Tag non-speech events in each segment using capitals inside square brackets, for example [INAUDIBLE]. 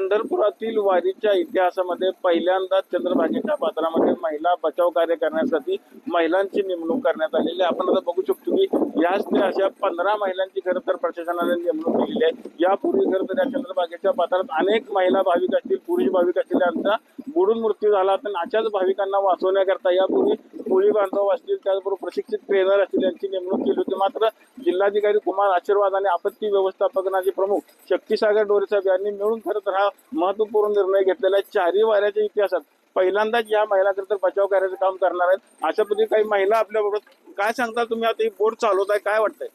पंढरपुरातील वारीच्या इतिहासामध्ये पहिल्यांदा चंद्रभागेच्या पात्रामध्ये महिला बचाव कार्य करण्यासाठी महिलांची नेमणूक करण्यात आलेली आहे. आपण आता बघू शकतो की याच ते अशा पंधरा महिलांची खरं तर प्रशासनाने नेमणूक केलेली आहे. यापूर्वी खरं तर या चंद्रभागेच्या पात्रात अनेक महिला भाविक असतील पुरुष भाविक असतील यांचा बुडून मृत्यू झाला. तर अशाच भाविकांना वाचवण्याकरता यापूर्वी कोळी बांधव असतील त्याचबरोबर प्रशिक्षित ट्रेनर असतील यांची नेमणूक केली होती. मात्र जिल्हाधिकारी कुमार आशीर्वाद आणि आपत्ती व्यवस्थापनाचे प्रमुख शक्तीसागर डोरे साहेब यांनी मिळून खरं तर हा महत्त्वपूर्ण निर्णय घेतलेला आहे. चारही वाऱ्याच्या इतिहासात. पहिल्यांदाच या महिला तर बचाव कार्याचं काम करणार आहेत. अशा पद्धती काही महिला आपल्याबरोबर काय सांगता तुम्ही? आता ही बोट चालवताय काय वाटतंय?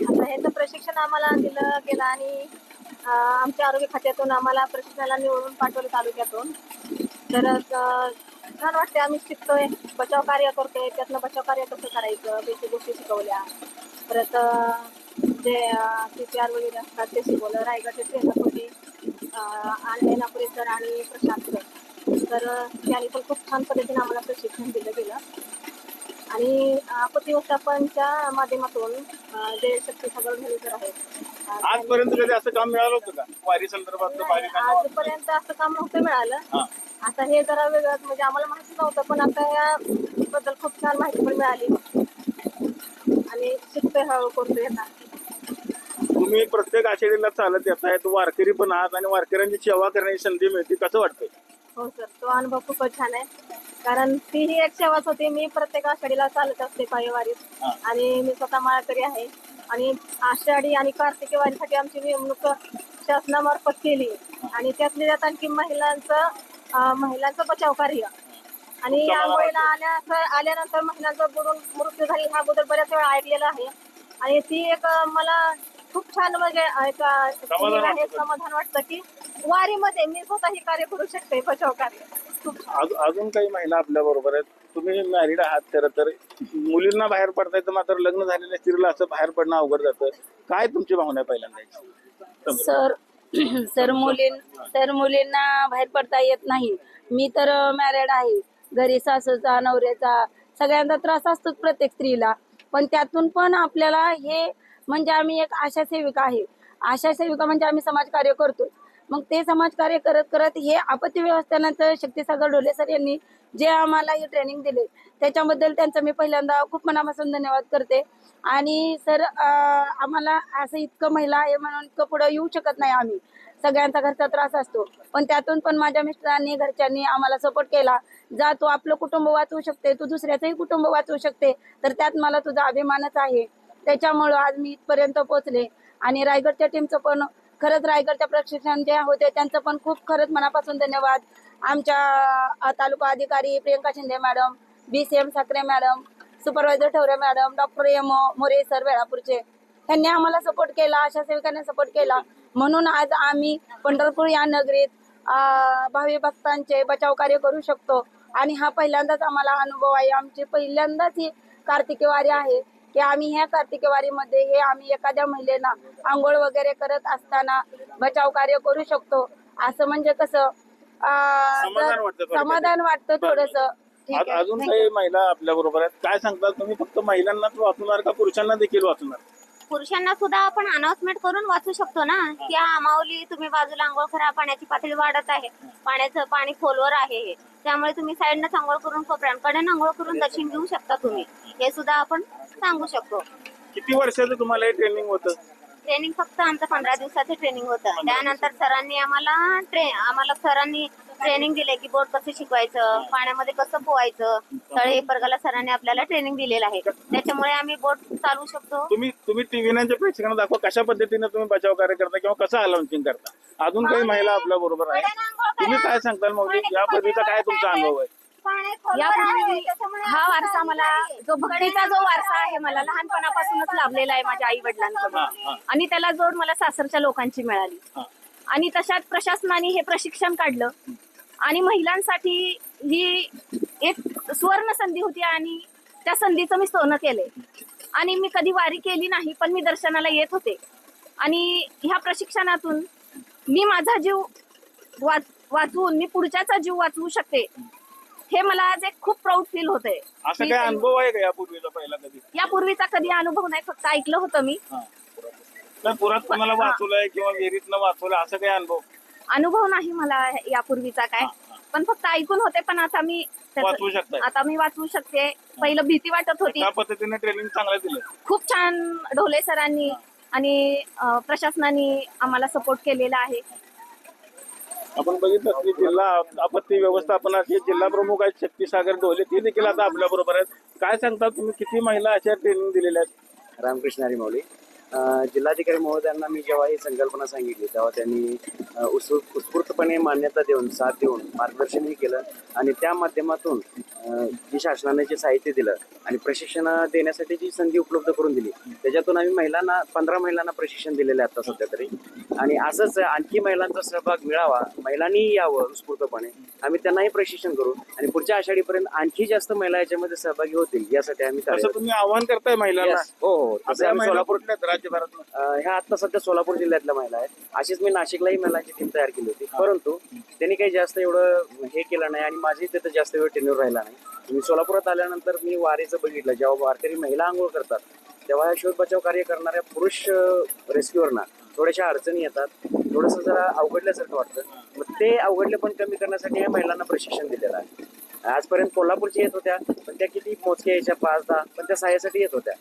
आता ह्याचं प्रशिक्षण आम्हाला दिलं गेलं आणि आमच्या आरोग्य खात्यातून आम्हाला प्रशिक्षणाला निवडून पाठवलं तालुक्यातून. तर छान वाटते आम्ही शिकतोय. बचाव कार्य करतोय. त्यातनं बचाव कार्य कसं करायचं? बेसिक गोष्टी शिकवल्या. परत जे आर वगैरे असतात ते शिकवलं रायगडचे ट्रेनर होते आणले नागपुरे सर आणि प्रशांत सर तर त्यांनी पण खूप छान पद्धतीने आम्हाला प्रशिक्षण दिलं गेलं. आणि आपत्ती व्यवस्थापनच्या माध्यमातून जे शक्ती सगळं सर आहेत आजपर्यंत कधी असं काम मिळालं होतं का? वारी संदर्भात आजपर्यंत असं काम नव्हतं मिळालं. आता हे जरा वेगळं म्हणजे आम्हाला माहिती नव्हतं पण आता या बद्दल खूप छान माहिती पण मिळाली. आणि शिकतोय हळूहळू करतोय आता. तुम्ही प्रत्येक आषाढीला चालत येत आहेत वारकरी पण आहात आणि वारकऱ्यांची सेवा करण्याची संधी मिळते. कसं वाटतंय? हो सर तो अनुभव खूपच छान आहे. कारण ती ही एक सेवाच होती. मी प्रत्येक आषाढीला चालत असते पायवारीत. हा. आणि मी स्वतः माळकरी आहे. आणि आषाढी आणि कार्तिकी वारीसाठी आमची नेमणूक शासनामार्फत केली. आणि त्यातल्या त्यात आणखी महिलांचं अं, महिलांचं बचाव कार्य. आणि या आंघोळीला आल्या आल्यानंतर महिलांचा बुडून मृत्यू झाली हा अगोदर बऱ्याच वेळा ऐकलेला आहे. आणि ती एक अं, मला खूप छान म्हणजे एक, समाधान वाटतं. समाधान वाटतं की वारीमध्ये मी स्वतः हे कार्य करू शकते बचाव कार्य खूप छान. अजून अजून काही महिला आपल्या बरोबर आहेत. तुम्ही मॅरिड आहात खरं तर. मुलींना बाहेर पडताय तर मात्र लग्न झालेल्या स्त्रीला असं बाहेर पडणं अवघड जातं. काय तुमची भावना आहे पहिल्यांदा सर [CLEARS THROAT] सर मुलीं सर मुलींना बाहेर पडता येत नाही. मी तर मॅरिड आहे. घरी सासूचा नवऱ्याचा सगळ्यांचा त्रास असतोच प्रत्येक स्त्रीला. पण त्यातून पण आपल्याला हे म्हणजे आम्ही एक आशा सेविका आहे. आशा सेविका म्हणजे आम्ही समाजकार्य करतो मग ते समाजकार्य करत करत हे आपत्ती व्यवस्थापनाचं शक्तीसागर डोले सर यांनी जे आम्हाला हे ट्रेनिंग दिले त्याच्याबद्दल त्यांचं मी पहिल्यांदा खूप मनापासून धन्यवाद करते. आणि सर आम्हाला असं इतकं महिला आहे म्हणून इतकं पुढं येऊ शकत नाही आम्ही. सगळ्यांचा घरचा त्रास असतो. पण त्यातून पण माझ्या मिस्टरांनी घरच्यांनी आम्हाला सपोर्ट केला. जा तू आपलं कुटुंब वाचवू शकते तू दुसऱ्याचंही कुटुंब वाचवू शकते. तर त्यात मला तुझा अभिमानच आहे. त्याच्यामुळं आज मी इथपर्यंत पोहोचले. आणि रायगडच्या टीमचं पण खरंच रायगडच्या प्रशिक्षण जे होते त्यांचं पण खूप खरंच मनापासून धन्यवाद. आमच्या तालुका अधिकारी Priyanka Shinde madam B C M Sakhare madam supervisor Thavare madam doctor M More sir वेळापूरचे त्यांनी आम्हाला सपोर्ट केला आशा सेविकांनी सपोर्ट केला. म्हणून आज आम्ही पंढरपूर या नगरीत भावी भक्तांचे बचाव कार्य करू शकतो. आणि हा पहिल्यांदाच आम्हाला अनुभव आहे. आमची पहिल्यांदाच ही कार्तिकी वारी आहे. की आम्ही ह्या कार्तिकी वारीमध्ये हे आम्ही एखाद्या महिलेला आंघोळ वगैरे करत असताना बचाव कार्य करू शकतो. असं म्हणजे कसं? समाधान वाटतं थोडक्यात. समाधान वाटतं थोडस. आज अजून काही महिला आपल्या बरोबर आहेत. काय सांगता तुम्ही? फक्त महिलांनाच वाचवणार का पुरुषांना देखील वाचवणार? पुरुषांना सुद्धा आपण अनाउन्समेंट करून वाचू शकतो ना? की हा माऊली तुम्ही बाजूला आंघोळ करा पाण्याची पातळी वाढत आहे. पाण्याचं पाणी खोलवर आहे हे. त्यामुळे तुम्ही साईडनं आंघोळ करून कोपऱ्यांकडे आंघोळ करून दर्शन घेऊ शकता तुम्ही. हे सुद्धा आपण सांगू शकतो. किती वर्षाचं तुम्हाला हे ट्रेनिंग होतं? ट्रेनिंग फक्त आमचं पंधरा दिवसाचं ट्रेनिंग होतं. त्यानंतर सरांनी आम्हाला ट्रे आम्हाला सरांनी ट्रेनिंग दिले की बोट कसं शिकवायचं पाण्यामध्ये कसं पोहायचं तळे परगाला सरांनी आपल्याला ट्रेनिंग दिलेलं आहे. त्याच्यामुळे आम्ही बोट चालवू शकतो. तुम्ही तुम्ही टीव्हीच्या प्रेक्षकांना दाखवा कशा पद्धतीने तुम्ही बचाव कार्य करता किंवा कसं अलाउन्सिंग करता. अजून काही महिला आपल्या बरोबर आहे तुम्ही काय सांगताल मग या पद्धतीचा काय तुमचा अनुभव आहे? यापूर्वी हा वारसा मला जो भक्तीचा जो वारसा आहे मला लहानपणापासूनच लाभलेला आहे माझ्या आई. वडिलांकडून. आणि त्याला जोड मला सासरच्या लोकांची मिळाली. आणि तशात प्रशासनाने हे प्रशिक्षण काढलं. आणि महिलांसाठी ही एक सुवर्ण संधी होती आणि त्या संधीचं मी सोनं केलंय. आणि मी कधी वारी केली नाही पण मी दर्शनाला येत होते. आणि ह्या प्रशिक्षणातून मी माझा जीव वाच वाचवून मी पुढच्याचा जीव वाचवू शकते हे मला आज एक खूप प्राऊड फील होतंय. असा मी काय ते- अनुभव आहे का यापूर्वीचा पहिला कधी? यापूर्वीचा कधी अनुभव नाही फक्त ऐकलं होतं मी. पुरात कोणाला वाचवलंय किंवा विहिरीतनं वाचवलंय असं काही अनुभव? अनुभव नाही मला यापूर्वीचा काय. पण फक्त ऐकून होते पण आता मी वाचवू शकताय. आता मी वाचवू शकते. पहिलं भीती वाटत होती. त्या पद्धतीने ट्रेनिंग चांगलं दिलं. खूप छान ढोले सरांनी आणि प्रशासनाने आम्हाला सपोर्ट केलेला आहे. आपण बघितलं की जिल्हा आपत्ती व्यवस्थापनाचे जिल्हा प्रमुख आहेत शक्तीसागर ढोले ते देखील आता आपल्या बरोबर आहेत. काय सांगता तुम्ही? किती महिला अशा ट्रेनिंग दिलेल्या आहेत? रामकृष्ण हरी माऊली अं, जिल्हाधिकारी महोदयांना मी जेव्हा ही संकल्पना सांगितली तेव्हा त्यांनी उत्स्फूर्तपणे मान्यता देऊन साथ देऊन मार्गदर्शनही केलं आणि त्या माध्यमातून जी शासनाने जे साहित्य दिलं आणि प्रशिक्षण देण्यासाठी जी संधी उपलब्ध करून दिली त्याच्यातून आम्ही महिलांना पंधरा महिलांना प्रशिक्षण दिलेलं आहे आता सध्या तरी. आणि असंच आणखी महिलांचा सहभाग मिळावा महिलांनी यावं उत्स्फूर्तपणे आम्ही त्यांनाही प्रशिक्षण करू आणि पुढच्या आषाढीपर्यंत आणखी जास्त महिला याच्यामध्ये सहभागी होतील यासाठी आम्ही आव्हान करताय महिलांना. हो हो. सोलापूर राज्यभरात ह्या आता सध्या सोलापूर जिल्ह्यातल्या महिला आहेत. अशीच मी नाशिकलाही महिलांची टीम तयार केली होती. परंतु त्यांनी काही जास्त एवढं हे केलं नाही आणि माझी तिथं जास्त वेळ टेन्यूर राहिला नाही. मी सोलापुरात आल्यानंतर मी वारीचं बघितलं. जेव्हा वारकरी महिला आंघोळ करतात तेव्हा या शोध बचाव कार्य करणाऱ्या पुरुष रेस्क्युअरना थोड्याशा अडचणी येतात. थोडंसं जरा अवघडल्यासारखं वाटतं. मग ते अवघडले पण कमी करण्यासाठी या महिलांना प्रशिक्षण दिलेलं आहे. आजपर्यंत कोल्हापूरची येत होत्या पण त्या किती मोजक्या यायच्या पाच दहा पण त्या सहाय्यासाठी येत होत्या.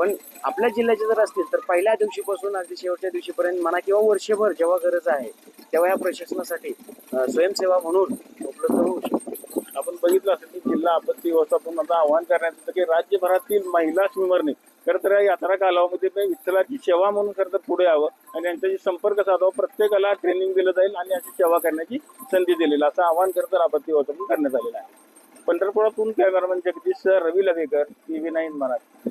पण आपल्या जिल्ह्याचे जर असतील तर पहिल्या दिवशीपासून अगदी शेवटच्या दिवशीपर्यंत म्हणा किंवा वर्षभर जेव्हा गरज आहे तेव्हा या प्रशासनासाठी स्वयंसेवा म्हणून उपलब्ध होऊ शकते. आपण बघितलं असेल की जिल्हा आपत्ती व्यवस्थापनाचं आव्हान करण्यात येतं की राज्यभरातील महिला स्विमरने खरं तर या यात्रा कालावधीमध्ये विठ्ठलाची सेवा म्हणून खरं तर पुढे यावं आणि यांच्याशी संपर्क साधावा प्रत्येकाला ट्रेनिंग दिलं जाईल आणि अशी सेवा करण्याची संधी दिलेली असं आव्हान खरं तर आपत्ती व्यवस्थापन करण्यात आलेलं आहे. पंढरपुरातून कॅमेरामन म्हणजे Jagdish sir Ravi Lagekar T V nine Marathi.